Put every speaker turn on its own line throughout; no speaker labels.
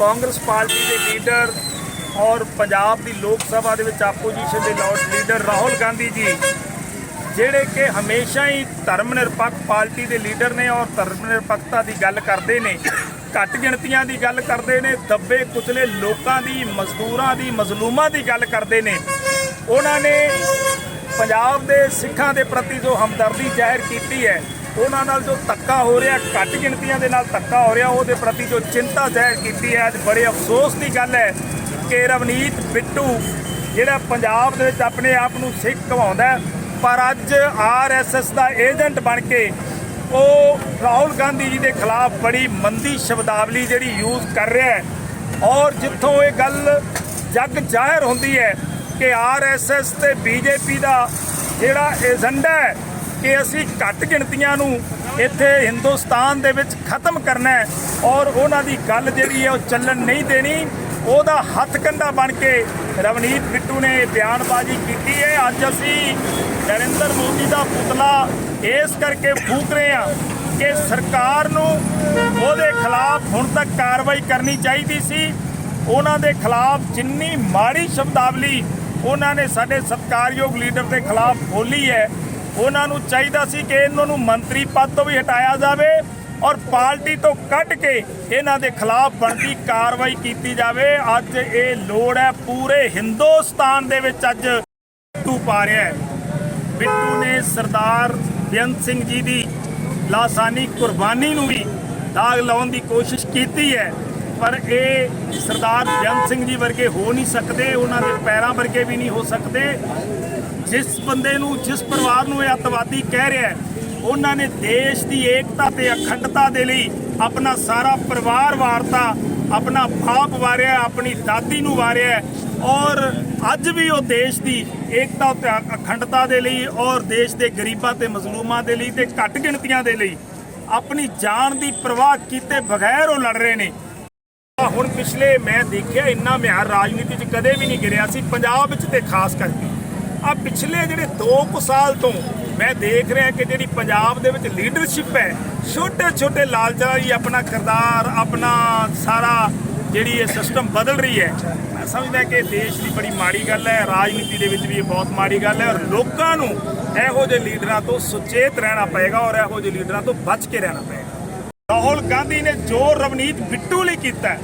Congress party ਦੇ leader ਔਰ ਪੰਜਾਬ ਦੀ ਲੋਕ ਸਭਾ ਦੇ ਵਿੱਚ ਆਪੋਜੀਸ਼ਨ ਦੇ ਲੋਟ ਲੀਡਰ ਰਾਹੁਲ ਗਾਂਧੀ ਜੀ, ਜਿਹੜੇ ਕਿ ਹਮੇਸ਼ਾ ਹੀ ਧਰਮ ਨਿਰਪੱਖ ਪਾਰਟੀ ਦੇ ਲੀਡਰ ਨੇ ਔਰ ਧਰਮ ਨਿਰਪੱਖਤਾ ਦੀ ਗੱਲ ਕਰਦੇ ਨੇ, ਘੱਟ ਗਿਣਤੀਆਂ ਦੀ ਗੱਲ ਕਰਦੇ ਨੇ, ਦੱਬੇ ਕੁਚਲੇ ਲੋਕਾਂ ਦੀ, ਮਜ਼ਦੂਰਾਂ ਦੀ, ਮਜ਼ਲੂਮਾਂ ਦੀ ਗੱਲ ਕਰਦੇ ਨੇ। ਉਹਨਾਂ ਨੇ ਪੰਜਾਬ ਦੇ ਸਿੱਖਾਂ ਦੇ ਪ੍ਰਤੀ ਜੋ ਹਮਦਰਦੀ ਜ਼ਾਹਿਰ ਕੀਤੀ ਹੈ ਉਹਨਾਂ ਨਾਲ ਜੋ ਧੱਕਾ ਹੋ ਰਿਹਾ, ਘੱਟ ਗਿਣਤੀਆਂ ਦੇ ਨਾਲ ਧੱਕਾ ਹੋ ਰਿਹਾ, ਉਹਦੇ ਪ੍ਰਤੀ ਜੋ ਚਿੰਤਾ ਜ਼ਾਹਿਰ ਕੀਤੀ ਹੈ, ਅੱਜ ਬੜੇ ਅਫਸੋਸ ਦੀ ਗੱਲ ਹੈ ਕਿ ਰਵਨੀਤ ਬਿੱਟੂ, ਜਿਹੜਾ ਪੰਜਾਬ ਦੇ ਵਿੱਚ ਆਪਣੇ ਆਪ ਨੂੰ ਸਿੱਖ ਕਹਾਉਂਦਾ ਪਰ ਅੱਜ ਆਰਐਸਐਸ ਦਾ ਏਜੰਟ ਬਣ ਕੇ ਉਹ ਰਾਹੁਲ ਗਾਂਧੀ ਜੀ ਦੇ ਖਿਲਾਫ ਬੜੀ ਮੰਦੀ ਸ਼ਬਦਾਵਲੀ ਜਿਹੜੀ ਯੂਜ਼ ਕਰ ਰਿਹਾ ਹੈ। ਔਰ ਜਿੱਥੋਂ ਇਹ ਗੱਲ ਜੱਗ ਜ਼ਾਹਿਰ ਹੁੰਦੀ ਹੈ ਕਿ ਆਰਐਸਐਸ ਤੇ ਬੀਜੇਪੀ ਦਾ ਜਿਹੜਾ ਏਜੰਡਾ ਹੈ ਕਿ ਅਸੀਂ ਘੱਟ ਗਿਣਤੀਆਂ ਨੂੰ ਇੱਥੇ ਹਿੰਦੁਸਤਾਨ ਦੇ ਵਿੱਚ ਖਤਮ ਕਰਨਾ ਹੈ ਔਰ ਉਹਨਾਂ ਦੀ ਗੱਲ ਜਿਹੜੀ ਹੈ ਉਹ ਚੱਲਣ ਨਹੀਂ ਦੇਣੀ। ਉਹਦਾ ਹੱਥ ਕੰਡਾ ਬਣ ਕੇ ਰਵਨੀਤ ਬਿੱਟੂ ਨੇ ਇਹ ਬਿਆਨਬਾਜ਼ੀ ਕੀਤੀ ਹੈ। ਅੱਜ ਅਸੀਂ ਨਰਿੰਦਰ ਮੋਦੀ ਦਾ ਪੁਤਲਾ ਇਸ ਕਰਕੇ ਫੂਕ ਰਹੇ ਹਾਂ ਕਿ ਸਰਕਾਰ ਨੂੰ ਉਹਦੇ ਖਿਲਾਫ ਹੁਣ ਤੱਕ ਕਾਰਵਾਈ ਕਰਨੀ ਚਾਹੀਦੀ ਸੀ। ਉਹਨਾਂ ਦੇ ਖਿਲਾਫ ਜਿੰਨੀ ਮਾੜੀ ਸ਼ਬਦਾਵਲੀ ਉਹਨਾਂ ਨੇ ਸਾਡੇ ਸਤਕਾਰਯੋਗ ਲੀਡਰ ਦੇ ਖਿਲਾਫ ਬੋਲੀ ਹੈ ਉਹਨਾਂ ਨੂੰ ਚਾਹੀਦਾ ਸੀ ਕਿ ਇਹਨਾਂ ਨੂੰ ਮੰਤਰੀ ਪਦ ਤੋਂ ਵੀ ਹਟਾਇਆ ਜਾਵੇ ਔਰ ਪਾਰਟੀ ਤੋਂ ਕੱਢ ਕੇ ਇਹਨਾਂ ਦੇ ਖਿਲਾਫ ਬਣਦੀ ਕਾਰਵਾਈ ਕੀਤੀ ਜਾਵੇ। ਅੱਜ ਇਹ ਲੋੜ ਹੈ ਪੂਰੇ ਹਿੰਦੁਸਤਾਨ ਦੇ ਵਿੱਚ ਅੱਜ ਬਿੱਟੂ ਪਾ ਰਿਹਾ ਹੈ। ਬਿੱਟੂ ਨੇ ਸਰਦਾਰ ਬੇਅੰਤ ਸਿੰਘ ਜੀ ਦੀ ਲਾਸਾਨੀ ਕੁਰਬਾਨੀ ਨੂੰ ਵੀ ਦਾਗ ਲਾਉਣ ਦੀ ਕੋਸ਼ਿਸ਼ ਕੀਤੀ ਹੈ, ਪਰ ਇਹ ਸਰਦਾਰ ਬੇਅੰਤ ਸਿੰਘ ਜੀ ਵਰਗੇ ਹੋ ਨਹੀਂ ਸਕਦੇ, ਉਹਨਾਂ ਦੇ ਪੈਰਾਂ ਵਰਗੇ ਵੀ ਨਹੀਂ ਹੋ ਸਕਦੇ। ਜਿਸ ਬੰਦੇ ਨੂੰ, ਜਿਸ ਪਰਿਵਾਰ ਨੂੰ ਇਹ ਅੱਤਵਾਦੀ ਕਹਿ ਰਿਹਾ ਉਹਨਾਂ ਨੇ ਦੇਸ਼ ਦੀ ਏਕਤਾ ਤੇ ਅਖੰਡਤਾ ਦੇ ਲਈ ਆਪਣਾ ਸਾਰਾ ਪਰਿਵਾਰ ਵਾਰਤਾ, ਆਪਣਾ ਬਾਪ ਵਾਰਿਆ, ਆਪਣੀ ਦਾਦੀ ਨੂੰ ਵਾਰਿਆ ਔਰ ਅੱਜ ਵੀ ਉਹ ਦੇਸ਼ ਦੀ ਏਕਤਾ ਤੇ ਅਖੰਡਤਾ ਦੇ ਲਈ ਔਰ ਦੇਸ਼ ਦੇ ਗਰੀਬਾਂ ਤੇ ਮਜ਼ਲੂਮਾਂ ਦੇ ਲਈ ਤੇ ਘੱਟ ਗਿਣਤੀਆਂ ਦੇ ਲਈ ਆਪਣੀ ਜਾਨ ਦੀ ਪਰਵਾਹ ਕੀਤੇ ਬਗੈਰ ਉਹ ਲੜ ਰਹੇ ਨੇ। ਹੁਣ ਪਿਛਲੇ ਮੈਂ ਦੇਖਿਆ, ਇੰਨਾ ਮਿਆਰ ਰਾਜਨੀਤੀ 'ਚ ਕਦੇ ਵੀ ਨਹੀਂ ਗਿਰਿਆ ਸੀ, ਪੰਜਾਬ ਵਿੱਚ ਤੇ ਖਾਸ ਕਰਕੇ। ਆ ਪਿਛਲੇ ਜਿਹੜੇ 2 ਕੁ ਸਾਲ ਤੋਂ ਮੈਂ ਦੇਖ ਰਿਹਾ ਕਿ ਜਿਹੜੀ ਪੰਜਾਬ ਦੇ ਵਿੱਚ ਲੀਡਰਸ਼ਿਪ ਹੈ ਛੋਟੇ ਛੋਟੇ ਲਾਲਚਾਂ ਹੀ ਆਪਣਾ ਕਿਰਦਾਰ, ਆਪਣਾ ਸਾਰਾ ਜਿਹੜੀ ਇਹ ਸਿਸਟਮ ਬਦਲ ਰਹੀ ਹੈ। ਮੈਂ ਸਮਝਦਾ ਕਿ ਦੇਸ਼ ਦੀ ਬੜੀ ਮਾੜੀ ਗੱਲ ਹੈ, ਰਾਜਨੀਤੀ ਦੇ ਵਿੱਚ ਵੀ ਇਹ ਬਹੁਤ ਮਾੜੀ ਗੱਲ ਹੈ ਔਰ ਲੋਕਾਂ ਨੂੰ ਇਹੋ ਜਿਹੇ ਲੀਡਰਾਂ ਤੋਂ ਸੁਚੇਤ ਰਹਿਣਾ ਪਏਗਾ ਔਰ ਇਹੋ ਜਿਹੇ ਲੀਡਰਾਂ ਤੋਂ ਬਚ ਕੇ ਰਹਿਣਾ ਪਏਗਾ। ਰਾਹੁਲ ਗਾਂਧੀ ਨੇ ਜੋ ਰਵਨੀਤ ਬਿੱਟੂ ਲਈ ਕੀਤਾ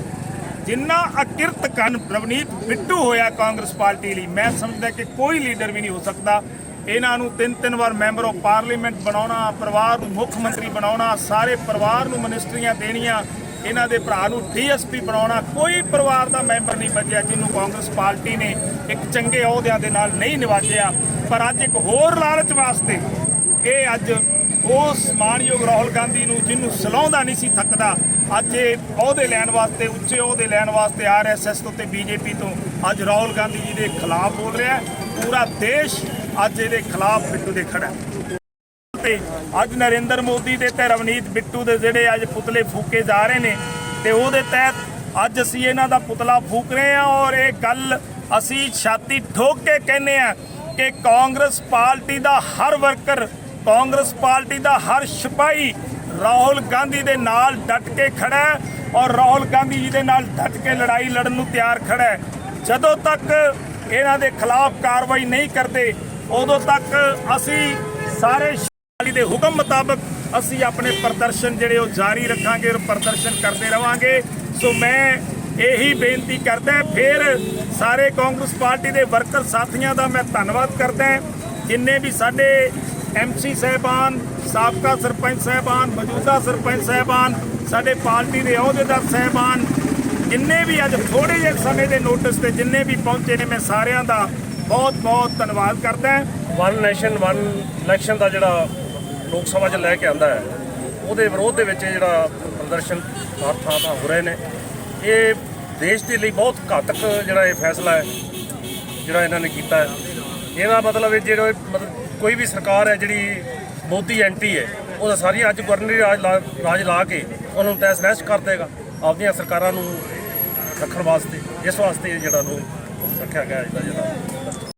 ਜਿੰਨਾ ਅਕਿਰਤ ਕੰਨ ਰਵਨੀਤ ਬਿੱਟੂ ਹੋਇਆ ਕਾਂਗਰਸ ਪਾਰਟੀ ਲਈ, ਮੈਂ ਸਮਝਦਾ ਕਿ ਕੋਈ ਲੀਡਰ ਵੀ ਨਹੀਂ ਹੋ ਸਕਦਾ। ਇਹਨਾਂ ਨੂੰ ਤਿੰਨ ਤਿੰਨ ਵਾਰ ਮੈਂਬਰ ਆਫ ਪਾਰਲੀਮੈਂਟ ਬਣਾਉਣਾ, ਪਰਿਵਾਰ ਨੂੰ ਮੁੱਖ ਮੰਤਰੀ ਬਣਾਉਣਾ, ਸਾਰੇ ਪਰਿਵਾਰ ਨੂੰ ਮਿਨਿਸਟਰੀਆਂ ਦੇਣੀਆਂ, ਇਹਨਾਂ ਦੇ ਭਰਾ ਨੂੰ ਡੀਐਸਪੀ ਬਣਾਉਣਾ, ਕੋਈ ਪਰਿਵਾਰ ਦਾ ਮੈਂਬਰ ਨਹੀਂ ਬਚਿਆ ਜਿਹਨੂੰ ਕਾਂਗਰਸ ਪਾਰਟੀ ਨੇ ਇੱਕ ਚੰਗੇ ਅਹੁਦਿਆਂ ਦੇ ਨਾਲ ਨਹੀਂ ਨਿਵਾਜਿਆ। ਪਰ ਅੱਜ ਇੱਕ ਹੋਰ ਲਾਲਚ ਵਾਸਤੇ ਇਹ ਅੱਜ ਉਸ ਮਾਨਯੋਗ ਰਾਹੁਲ ਗਾਂਧੀ ਨੂੰ, ਜਿਹਨੂੰ ਸਲਾਉਂਦਾ ਨਹੀਂ ਸੀ, ਥੱਕਦਾ ਅੱਜ ਇਹ ਅਹੁਦੇ ਲੈਣ ਵਾਸਤੇ, ਉੱਚੇ ਅਹੁਦੇ ਲੈਣ ਵਾਸਤੇ ਆਰਐਸਐਸ ਤੋਂ ਤੇ ਬੀਜੇਪੀ ਤੋਂ। ਅੱਜ ਰਾਹੁਲ ਗਾਂਧੀ ਜੀ ਦੇ ਖਿਲਾਫ ਬੋਲ ਰਿਹਾ ਪੂਰਾ ਦੇਸ਼ ਅੱਜ ਇਹਦੇ ਖਿਲਾਫ ਬਿੱਟੂ ਦੇ ਖੜਾ ਤੇ ਅੱਜ ਨਰਿੰਦਰ ਮੋਦੀ ਦੇ ਤੇ ਰਵਨੀਤ ਬਿੱਟੂ ਦੇ ਜਿਹੜੇ ਅੱਜ ਪੁਤਲੇ ਫੂਕੇ ਜਾ ਰਹੇ ਨੇ, ਤੇ ਉਹਦੇ ਤਹਿਤ ਅੱਜ ਅਸੀਂ ਇਹਨਾਂ ਦਾ ਪੁਤਲਾ ਫੂਕ ਰਹੇ ਹਾਂ ਔਰ ਇਹ ਗੱਲ ਅਸੀਂ ਛਾਤੀ ਠੋਕ ਕੇ ਕਹਿੰਦੇ ਆ ਕਿ ਕਾਂਗਰਸ ਪਾਰਟੀ ਦਾ ਹਰ ਵਰਕਰ, ਕਾਂਗਰਸ ਪਾਰਟੀ ਦਾ ਹਰ ਸਿਪਾਹੀ ਰਾਹੁਲ ਗਾਂਧੀ ਦੇ ਨਾਲ ਡਟ ਕੇ ਖੜਾ ਹੈ ਔਰ ਰਾਹੁਲ ਗਾਂਧੀ ਜੀ ਦੇ ਨਾਲ ਡਟ ਕੇ ਲੜਾਈ ਲੜਨ ਨੂੰ ਤਿਆਰ ਖੜਾ ਹੈ। ਜਦੋਂ ਤੱਕ ਇਹਨਾਂ ਦੇ ਖਿਲਾਫ ਕਾਰਵਾਈ ਨਹੀਂ ਕਰਦੇ, ਉਦੋਂ ਤੱਕ ਅਸੀਂ ਸਾਰੇ ਵਾਲੀ ਦੇ ਹੁਕਮ ਮੁਤਾਬਕ ਅਸੀਂ ਆਪਣੇ ਪ੍ਰਦਰਸ਼ਨ ਜਿਹੜੇ ਉਹ ਜਾਰੀ ਰੱਖਾਂਗੇ ਔਰ ਪ੍ਰਦਰਸ਼ਨ ਕਰਦੇ ਰਵਾਂਗੇ। ਸੋ ਮੈਂ ਇਹੀ ਬੇਨਤੀ ਕਰਦਾ ਫਿਰ ਸਾਰੇ ਕਾਂਗਰਸ ਪਾਰਟੀ ਦੇ ਵਰਕਰ ਸਾਥੀਆਂ ਦਾ ਮੈਂ ਧੰਨਵਾਦ ਕਰਦਾ ਜਿੰਨੇ ਵੀ ਸਾਡੇ ਐਮਸੀ ਸਹਿਬਾਨ ਸਾਬਕਾ ਸਰਪੰਚ ਸਹਿਬਾਨ, ਮੌਜੂਦਾ ਸਰਪੰਚ ਸਹਿਬਾਨ, ਸਾਡੇ ਪਾਰਟੀ ਦੇ ਅਹੁਦੇਦਾਰ ਸਹਿਬਾਨ, ਜਿੰਨੇ ਵੀ ਅੱਜ ਥੋੜੇ ਜਿਹੇ ਸਮੇਂ ਦੇ ਨੋਟਿਸ ਤੇ ਜਿੰਨੇ ਵੀ ਪਹੁੰਚੇ ਨੇ, ਮੈਂ ਸਾਰਿਆਂ ਦਾ ਬਹੁਤ ਬਹੁਤ ਧੰਨਵਾਦ ਕਰਦਾ
ਵਨ ਨੈਸ਼ਨ ਵਨ ਇਲੈਕਸ਼ਨ ਦਾ ਜਿਹੜਾ ਲੋਕ ਸਭਾ 'ਚ ਲੈ ਕੇ ਆਂਦਾ ਹੈ, ਉਹਦੇ ਵਿਰੋਧ ਦੇ ਵਿੱਚ ਇਹ ਜਿਹੜਾ ਪ੍ਰਦਰਸ਼ਨ ਹਰ ਥਾਂ ਥਾਂ ਹੋ ਰਹੇ ਨੇ। ਇਹ ਦੇਸ਼ ਦੇ ਲਈ ਬਹੁਤ ਘਾਤਕ ਜਿਹੜਾ ਇਹ ਫੈਸਲਾ ਹੈ, ਜਿਹੜਾ ਇਹਨਾਂ ਨੇ ਕੀਤਾ ਹੈ। ਇਹਦਾ ਮਤਲਬ ਇਹ ਜਿਹੜਾ ਮਤਲਬ ਕੋਈ ਵੀ ਸਰਕਾਰ ਹੈ ਜਿਹੜੀ ਮੋਦੀ ਐਂਟੀ ਹੈ। ਉਹਦਾ ਸਾਰੀਆਂ ਅੱਜ ਗਵਰਨਰੀ ਰਾਜ ਲਾ- ਰਾਜ ਲਾ ਕੇ ਉਹਨਾਂ ਨੂੰ ਤੈਸ ਨਹਿਸ ਕਰ ਦੇਗਾ। ਆਪਣੀਆਂ ਸਰਕਾਰਾਂ ਨੂੰ ਰੱਖਣ ਵਾਸਤੇ, ਇਸ ਵਾਸਤੇ ਜਿਹੜਾ ਨੂੰ ਰੱਖਿਆ ਗਿਆ ਇਹਦਾ ਜਿਹੜਾ।